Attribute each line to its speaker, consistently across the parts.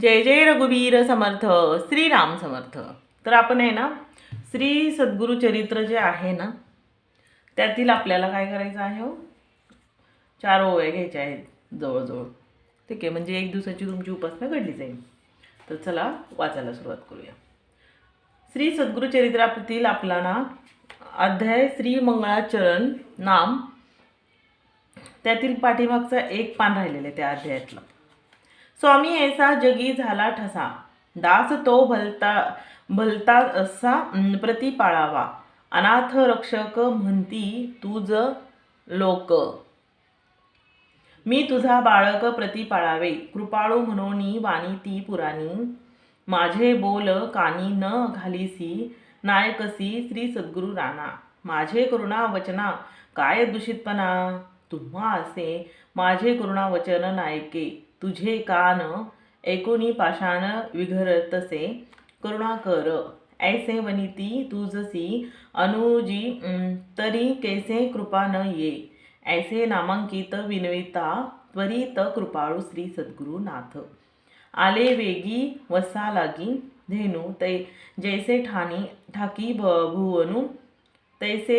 Speaker 1: जय जय रघुवीर समर्थ श्रीराम समर्थ. तर आपण आहे ना श्री सद्गुरुचरित्र जे आहे ना त्यातील आपल्याला काय करायचं आहे हो? चार ओव्या घ्यायच्या आहेत जवळजवळ. ठीक आहे म्हणजे एक दिवसाची तुमची उपासना घडली जाईल. तर चला वाचायला सुरुवात करूया. श्री सद्गुरुचरित्रातील आपला ना अध्याय श्री मंगळाचरण नाम त्यातील पाठीमागचा एक पान राहिलेलं आहे त्या अध्यायातलं. स्वामी ऐसा जगी झाला ठसा. दास तो भलता भलता असा प्रतिपाळावा प्रति पाळावा. अनाथ रक्षक म्हणती तुझ लोक. मी तुझा बाळक प्रति पाळावे. कृपाळू म्हणून वाणी ती पुराणी. माझे बोल कानी न घालीसी नायकसी श्री सद्गुरु राणा. माझे करुणा वचना काय दूषितपणा? तुम्हा असे माझे करुणा वचन नायके. तुझे कान ऐकुनी पाषाण विघरतसे. करुणा कर ऐसे वनिती तुझसी अनुजी तरी कैसे कृपा न ये. ऐसे नामांकित विनविता त्वरित कृपाळू श्री सद्गुरुनाथ आले वेगी वसा लागी धेनू तै जैसे ठाणी ठाकी भ भुवनू तैसे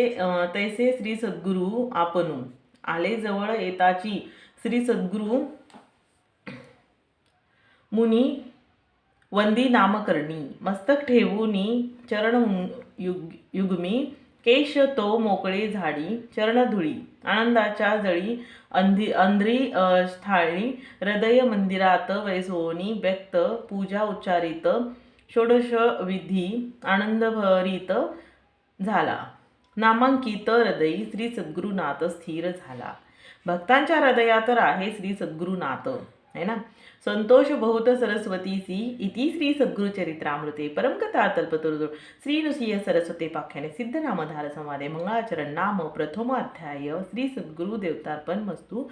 Speaker 1: तैसे श्री सद्गुरु आपनू. आले जवळ येताची श्री सद्गुरु मुनी वंदी नामकर्णी मस्तक ठेवूनी चरण युग युगमी केश तो मोकळे झाडी चरणधुळी आनंदाच्या जळी अंधी अंध्री स्थाळी हृदय मंदिरात वैसोनी व्यक्त पूजा उच्चारित षोडश विधी आनंदभरित झाला. नामांकित हृदयी श्री सद्गुरुनाथ स्थिर झाला. भक्तांच्या हृदयात आहे श्री सद्गुरुनाथ है ना? संतोष बहुत సరస్వతీసి इति श्री సద్గురుచరిత్రామృతే चरित्रामृते परमकथा तल्पतरुदो श्री नुसीय सरस्वते पाख्याने सिद्ध नामधार संवादे मंगळाचरण नाम प्रथम श्री सद्गुरु देवतार्पण मस्तू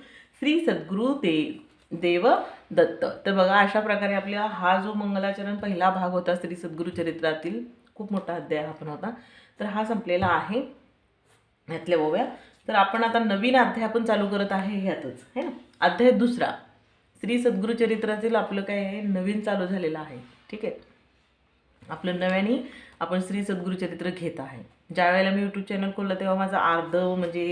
Speaker 1: श्री सद्गुरु देव देव दत्त तर बघा अशा प्रकारे आपल्या हा जो मंगलाचरण पहिला भाग होता श्री सद्गुरु चरित्रातील खूप मोठा अध्याय हा पण होता. तर हा संपलेला आहे. यातल्या ओव्या. तर आपण आता नवीन अध्याय आपण चालू करत आहे ह्यातच है ना? अध्याय दुसरा. श्री सद्गुरु चरित्रातील आपलं काय आहे? नवीन चालू झालेलं आहे. ठीक आहे? आपलं नव्याने आपण श्री सद्गुरु चरित्र घेत आहे. ज्या वेळेला मी यूट्यूब चॅनल खोललं तेव्हा माझं अर्ध म्हणजे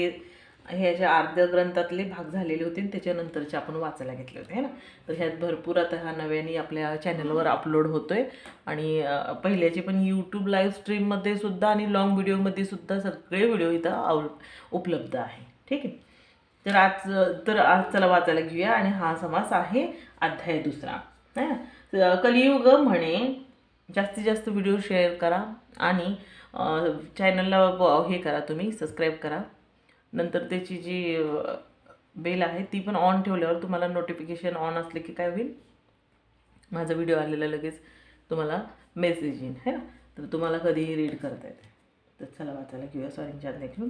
Speaker 1: हे अशा अर्ध ग्रंथातले भाग झालेले होते आणि त्याच्यानंतरचे आपण वाचायला घेतले होते है ना? तर ह्यात भरपूर आता हा नव्याने आपल्या चॅनलवर अपलोड होतो आहे आणि पहिल्याचे पण यूट्यूब लाईव्ह स्ट्रीममध्ये सुद्धा आणि लॉंग व्हिडिओमध्ये सुद्धा सगळे व्हिडिओ इथं आव उपलब्ध आहे. ठीक आहे? तर आज तर आज चला वाचायला घेऊया आणि हा समास आहे अध्याय दुसरा. है? ना तर कलियुग म्हणे जास्तीत जास्त व्हिडिओ शेअर करा आणि चॅनलला हे करा तुम्ही सबस्क्राईब करा. नंतर त्याची जी बेल आहे ती पण ऑन ठेवल्यावर तुम्हाला नोटिफिकेशन ऑन असले की काय होईल? माझा व्हिडिओ आलेला लगेच तुम्हाला मेसेज येईल है ना? तर तुम्हाला कधीही रीड करता येते. तर चला वाचायला घेऊया. सॉरींच्या घेऊन.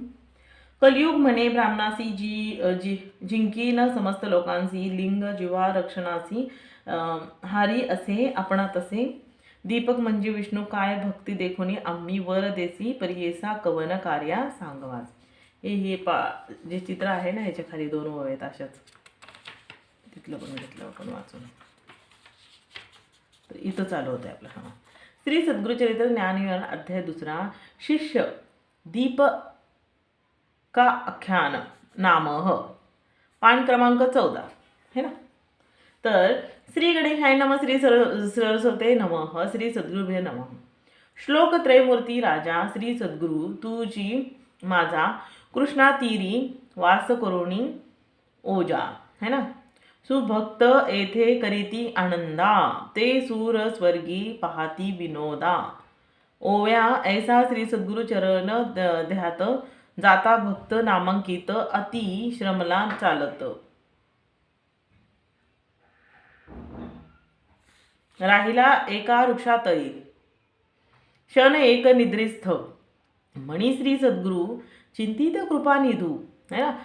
Speaker 1: कलियुग म्हणे ब्राह्मणासी जी जी जिंकीन समस्त लोकांसी लिंग जीवा रक्षणासी हारी असे आपणा तसे. दीपक म्हणजे विष्णू काय भक्ती देखोनी आम्ही वर देसी परियेसा कवन कार्या सांगवास. हे हे पा जे चित्र आहे ना ह्याच्या खाली दोन ओळ आहेत अशाच. तिथलं पण घेतलं आपण वाचून. तर इथं चालू होतं आपलं हां श्री सद्गुरुचरित्र ज्ञानविहार अध्याय दुसरा. शिष्य दीप का आख्यान नाम? पान क्रमांक चौदा. है ना? तर श्री गणेशाय नम श्री सर सरस्वते नम श्री सद्गुरुभे नम. श्लोक त्रयमूर्ती राजा श्री सद्गुरु तुझी माझा कृष्णातीरी वास करुणी ओजा. है ना? सुभक्त येथे करीती आनंदा ते सूर स्वर्गी पाहती विनोदा. ओव्या ऐसा श्री सद्गुरु चरण द- ध्यात जाता भक्त नामांकित अति श्रमला चालत. राहिला एका वृक्षातळी क्षण एक निद्रिस्थ. म्हणी श्री सद्गुरु चिंतित कृपा निधू. है ना?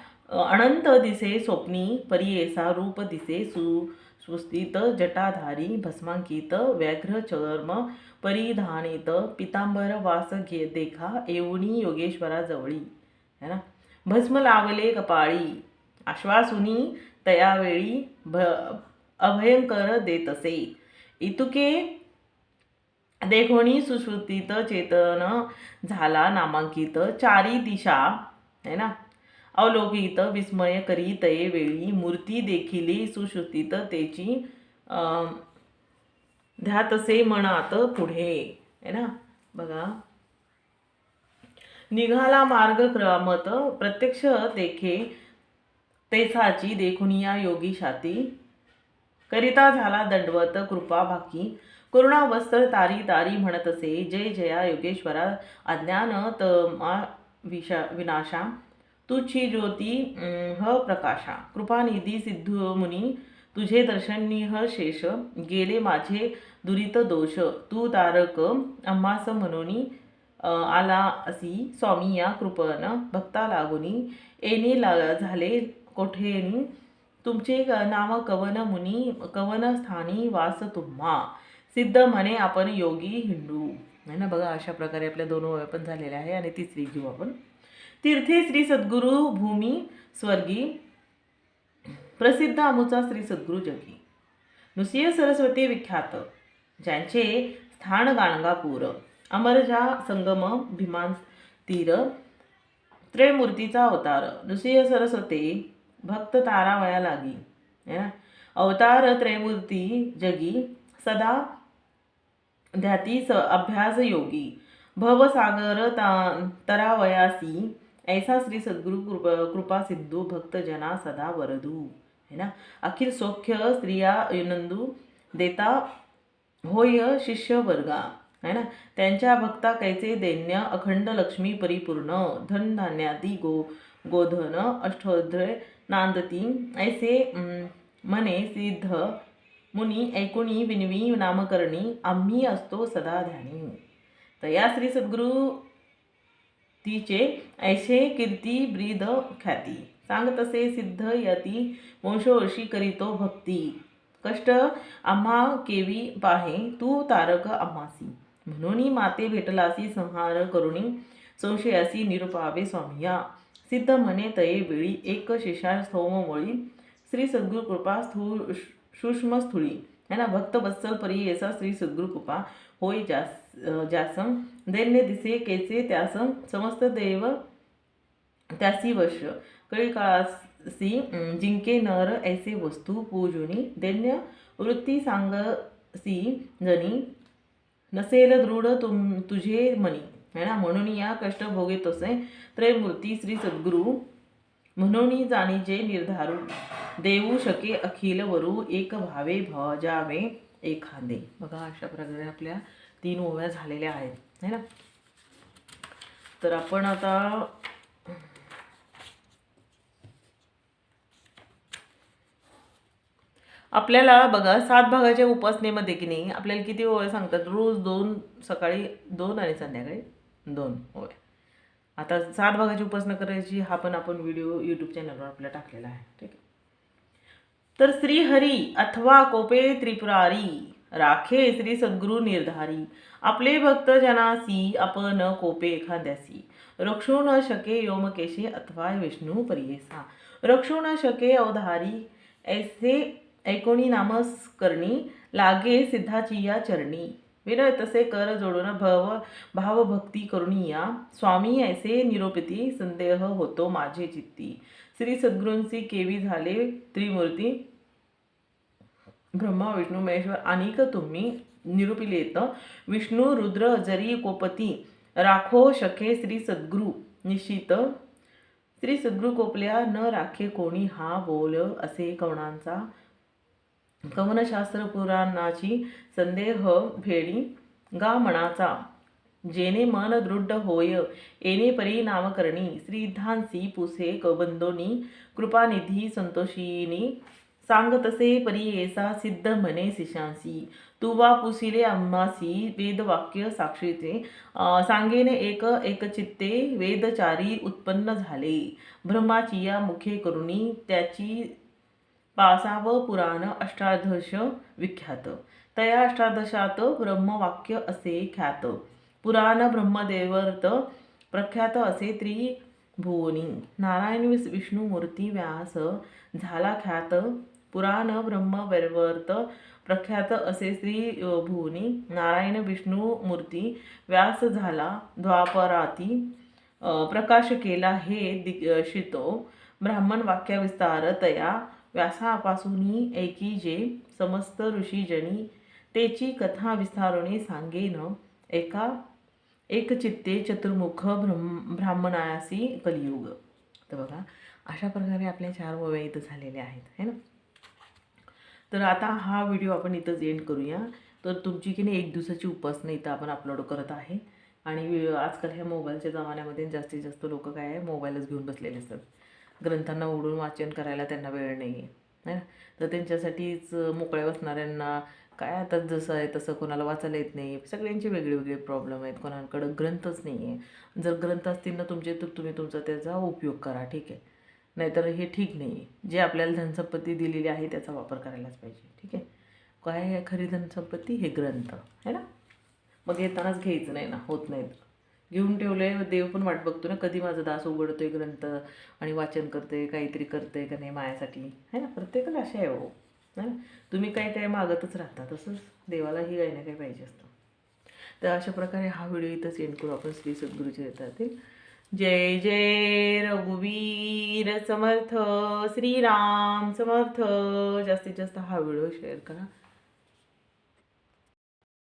Speaker 1: अनंत दिसे स्वप्नी परियेसा रूप दिसे सु सुस्थित जटाधारी भस्मांकित व्याघ्र चर्म परिधानित पितांबर वास घे देखा येऊनी योगेश्वरा जवळी. है ना? भस्म लावले कपाळी. आश्वासुनी तयावेळी भ अभयंकर देत असे इतुके देखोणी सुश्रुतीत चेतन झाला नामांकित चारी दिशा है ना? अवलोकित विस्मय करीत वेळी मूर्ती देखील सुश्रुतीत त्याची ध्यातसे मनात पुढे. है ना? बघा. निघाला मार्ग क्रमत प्रत्यक्ष देखे तेसाची देखुनिया योगी शाती. करिता झाला दंडवत कृपा भाकी. करुणा वस्त्र तारी तारी म्हणत असे जय जया योगेश्वरा. अज्ञान तमा विषा विनाशा. तुझी ज्योती ह प्रकाशा. कृपानिधी सिद्धू मुनी तुझे दर्शन निह शेष. गेले माझे दुरित दोष. तू तारक अम्मास म्हणून आला असी स्वामी या कृपन भक्ता लागुनी येणे ला झाले कोठेनी? तुमचे क- कवन मुनी कवन स्थानी वास तुम्हा? सिद्ध म्हणे आपण योगी हिंदू. आहे ना बघा अशा प्रकारे आपल्या दोन ओव्या पण झालेल्या आहे आणि तिसरी घेऊ आपण. तीर्थे श्री सद्गुरू भूमी स्वर्गी. प्रसिद्ध आमुचा श्री सद्गुरू जगी. नुसिय सरस्वती विख्यात. ज्यांचे स्थान गाणगापूर. अमरजा संगम भीमान तीर त्रयमूर्तीचा अवतार. नृसिंह सरस्वती भक्त तारावया लागी. है ना? अवतार त्रयमूर्ती जगी सदा ध्याती स अभ्यास योगी. भवसागर ता तरावयासी ऐसा श्री सद्गुरु कृप कृपा सिद्धू भक्त जना सदा वरदू. है ना? अखिल सौख्य स्त्रिया नंदू देता होय शिष्य वर्गा है ना? त्यांच्या भक्ता कैचे दैन्य अखंड लक्ष्मी परिपूर्ण धनधान्यादी गो गोधन अष्टोध्र नांदती ऐसे मने म्हणे सिद्ध मुनी ऐकुणी विनवी नामकरणी आम्ही असतो सदा ध्यानी. तर या श्री सद्गुरु तिचे ऐशे कीर्ती ब्रीद ख्याती. सांग तसे सिद्ध यती वंशवर्षी करीतो भक्ती. कष्ट आम्हा केवी पाहे तू तारक आम्हासी. म्हणून माते भेटलासी संहार करुणी संशयासी निरुपावे स्वामिया. सिद्ध म्हणे तये वेळी एक शिशा सोमवळी श्री सद्गुरु कृपा स्थूळ सूक्ष्म स्थुळी. है ना भक्त बत्सल परी येसा श्री सद्गुरु कृपा होय जास जासम दैन्य दिसे केचे त्यास समस्त देव त्यासी वश. कळी काळासी जिंके नर ऐसे वस्तू पूजुनी दैन्य वृत्ती सांगसी जनी नसेल दृढ तुम तुझे मनी. है ना? म्हणून या कष्ट भोगे तसे त्रयमूर्ती श्री सद्गुरु म्हणून जाणीजे निर्धारू. देऊ शके अखिल वरू एक भावे भजावे एखादे. बघा अशा प्रकारे आपल्या तीन ओव्या झालेल्या आहेत. है ना? तर आपण आता आपल्याला बघा सात भागाच्या उपासनेमध्ये की नाही आपल्याला किती ओव्या सांगतात? रोज दोन सकाळी दोन आणि संध्याकाळी दोन ओव्या आता सात भागाची उपासना करायची हा पण आपण व्हिडिओ यूट्यूब चॅनलवर आपल्या टाकलेला आहे ठीक आहे? तर श्रीहरी अथवा कोपे त्रिपुरारी राखे श्री सद्गुरु निर्धारी आपले भक्त जनासी आपण कोपे एखाद्यासी. रक्षू न शके योमकेशे अथवा विष्णू परियेसा. रक्षू न शके अवधारी ऐसे ऐकोणी नामस करणी लागे सिद्धाची या चरणी. विनय तसे कर जोडून भव भावभक्ती करुणी या. स्वामी ऐसे निरोपिती संदेह होतो माझे चित्ती. श्री सद्गुरूंची केवी झाले त्रिमूर्ती. ब्रह्मा विष्णू महेश्वर अनेक तुम्ही निरूपिलेत. विष्णू रुद्र जरी कोपती. राखो शके श्री सद्गुरु निश्चित. श्री सद्गुरु कोपल्या न राखे कोणी हा बोल असे कवणांचा कवनशास्त्र पुराणाची संदेह भेडी गा मनाचा जेने मन दृढ होय येणे परी श्रीधांसी पुसे कबंदोनी कृपानिधी संतोषीनी सांग तसे परी येसा सिद्ध म्हणे शिशांसी तुवा पुसिले अम्मासी वेदवाक्य साक्षीचे सांगेने एक एकचित्ते वेदचारी उत्पन्न झाले ब्रह्माची या मुखे करुणी त्याची पासाव पुराण अष्टादश विख्यात। तया अष्टादशात ब्रह्मवाक्य असे ख्यात। पुराण ब्रह्मदेवर्त प्रख्यात असे त्रिभुवनी। नारायण विस- विष्णू मूर्ती व्यास झाला ख्यात। पुराण ब्रह्मवैवर्त प्रख्यात असे श्री भुवनी नारायण विष्णू मूर्ती व्यास झाला द्वापराती। प्रकाश केला हे दीक्षितो ब्राह्मण वाक्याविस्तारतया व्यासापासूनही एकी ऐकी जे समस्त ऋषीजनी तेची कथा विस्तारणे सांगेन. एका एकचित्ते चतुर्मुख ब्रह्म ब्राह्मणासी कलियुग. तर बघा अशा प्रकारे आपल्या चार वव्या इथं झालेल्या आहेत है ना? तर आता हा व्हिडिओ आपण इथंच एंड करूया. तर तुमची की नाही एक दिवसाची उपासना इथं आपण अपलोड करत आहे. आणि आजकाल ह्या मोबाईलच्या जमान्यामध्ये जास्तीत जास्त लोक काय आहे मोबाईलच घेऊन बसलेले असतात. ग्रंथांना उडून वाचन करायला त्यांना वेळ नाही आहे है ना? तर त्यांच्यासाठीच मोकळ्या बसणाऱ्यांना काय आता जसं आहे तसं कोणाला वाचायला येत नाही सगळ्यांचे वेगळे वेगळे प्रॉब्लेम आहेत. कोणाकडं ग्रंथच नाही आहे जर ग्रंथ असतील ना तुमचे तर तुम्ही तुमचा त्याचा उपयोग करा. ठीक आहे? नाहीतर हे ठीक नाही आहे जे आपल्याला धनसंपत्ती दिलेली आहे त्याचा वापर करायलाच पाहिजे. ठीक आहे? काय खरी धनसंपत्ती? हे ग्रंथ. है ना? मग येतानाच घ्यायचं नाही ना. होत नाही तर. घेऊन ठेवलं आहे देव पण वाट बघतो ना कधी माझा दास उघडतोय ग्रंथ आणि वाचन करते काहीतरी करते का नाही मायासाठी. है ना? प्रत्येकाला असे आहे हो. है ना? तुम्ही काही काय मागतच राहता तसंच देवालाही काही ना काही पाहिजे असतं. तर अशा प्रकारे हा व्हिडिओ इथंच एंड करू. आपण श्री सद्गुरूचे येतात जय जय रघुवीर समर्थ श्रीराम समर्थ. जास्तीत जास्त हा व्हिडिओ शेअर करा.